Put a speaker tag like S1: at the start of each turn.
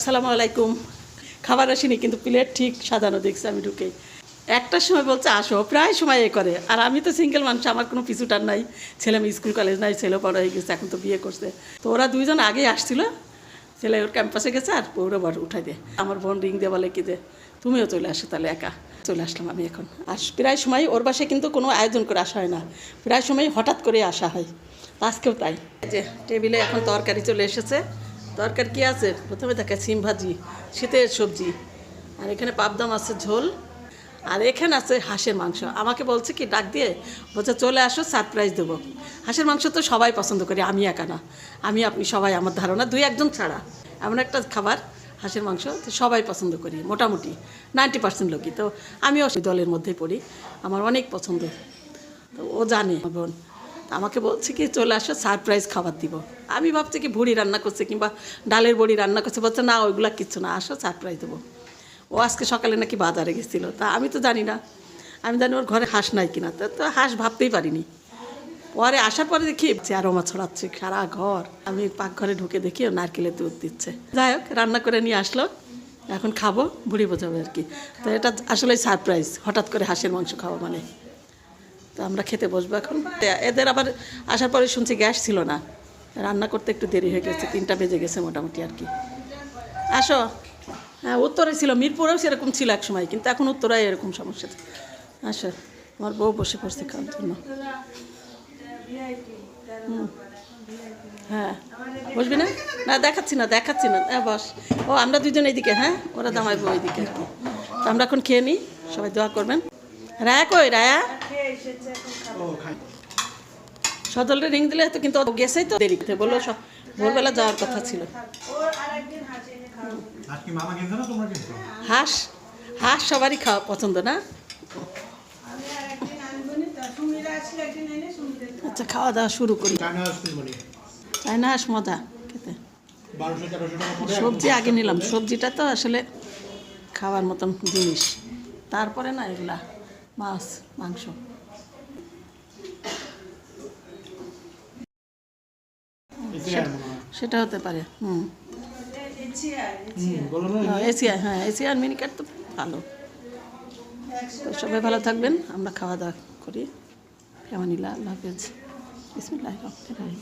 S1: আসসালামু আলাইকুম। খাবার আসিনি, কিন্তু প্লেট ঠিক সাজানো দেখছি আমি ঢুকে। একটার সময় বলছে, আসো। প্রায় সময় এ করে। আর আমি তো সিঙ্গেল মানুষ, আমার কোনো পিছুটার নাই। ছেলে মেয়ে স্কুল কলেজ নাই, ছেলে বড় হয়ে গেছে, এখন তো বিয়ে করছে। তো ওরা দুইজন আগেই আসছিল। ছেলে ওর ক্যাম্পাসে গেছে আর পৌর বার উঠাই দে আমার বোন রিং দিয়ে বলে কি যে, তুমিও চলে আসো তাহলে একা। চলে আসলাম আমি এখন। আর প্রায় সময় ওর বাসায় কিন্তু কোনো আয়োজন করে আসা হয় না। প্রায় সময় হঠাৎ করে আসা হয়। আজকেও তাই। যে টেবিলে এখন তরকারি চলে এসেছে। তরকারি কি আছে? প্রথমে দেখে সিম ভাজি, শীতের সবজি, আর এখানে পাবদাম আছে ঝোল, আর এখানে আছে হাঁসের মাংস। আমাকে বলছে কি, ডাক দিয়ে বলছে, চলে আসো সারপ্রাইজ দেবো। হাঁসের মাংস তো সবাই পছন্দ করি, আমি একা না। আমি, আপনি সবাই, আমার ধারণা, দুই একজন ছাড়া। এমন একটা খাবার, হাঁসের মাংস, তো সবাই পছন্দ করি, মোটামুটি। নাইনটি পার্সেন্ট লোকই। তো আমিও সেই দলের মধ্যেই পড়ি, আমার অনেক পছন্দ। তো ও জানে বোন। আমাকে বলছে কি, চলে আসো সারপ্রাইজ খাবার দিব। আমি ভাবছি কি, ভুড়ি রান্না করছে কিংবা ডালের বড়ি রান্না করছে। বলছে, না, ওইগুলা কিচ্ছু না, আসো সারপ্রাইজ দেবো। ও আজকে সকালে নাকি বাজারে গেছিল। তা আমি তো জানি না, আমি জানি ওর ঘরে হাঁস নাই কিনা। তা, তো হাঁস ভাবতেই পারিনি। পরে আসার পরে দেখি আরোমা ছড়াচ্ছে, সারা ঘর। আমি পাকঘরে ঢুকে দেখি ও নারকেলের দুধ দিচ্ছে। যাই হোক, রান্না করে নিয়ে আসলো। এখন খাব বুড়ি বোঝাবে আর কি। তো এটা আসলে সারপ্রাইজ হঠাৎ করে হাঁসের মাংস খাওয়া মানে। তো আমরা খেতে বসবো এখন। এদের আবার আসার পরে শুনছি গ্যাস ছিল না। রান্না করতে একটু দেরি হয়ে গেছে, তিনটা বেজে গেছে মোটামুটি আর কি। আসো। হ্যাঁ উত্তরে ছিল, মিরপুরেও সেরকম ছিল এক সময়, কিন্তু এখন উত্তরায় এরকম সমস্যা আসো, আমার বউ বসে পড়ছে খাওয়ার জন্য। হ্যাঁ বসবি না? না, দেখাচ্ছি না দেখাচ্ছি না। হ্যাঁ বস। ও, আমরা দুজন এইদিকে হ্যাঁ? ওরা দামাইবো ওইদিকে আর কি। তো আমরা এখন খেয়ে নিই, সবাই দোয়া করবেন। রায়া কই রায়া? সদলরে রিং দিলে তো কিন্তু গেছেই তো দেরিতে বলল সব ভোরবেলা যাওয়ার কথা ছিল। হাঁস হাঁস সবারই খাওয়া পছন্দ না? আচ্ছা খাওয়া দাওয়া শুরু করি।
S2: চায়না
S1: হাঁস মজা খেতে। সবজি আগে নিলাম। সবজিটা তো আসলে খাওয়ার মতন জিনিস। তারপরে না এগুলা মাছ মাংস। সেটা হতে পারে হুম।
S2: বলো না
S1: এসিয়া হ্যাঁ মিনিকার তো ভালো। তো সবাই ভালো থাকবেন আমরা খাওয়া দাওয়া করি। কেমন আল্লাহ হাফেজ। বিসমিল্লাহ রহমান রহিম।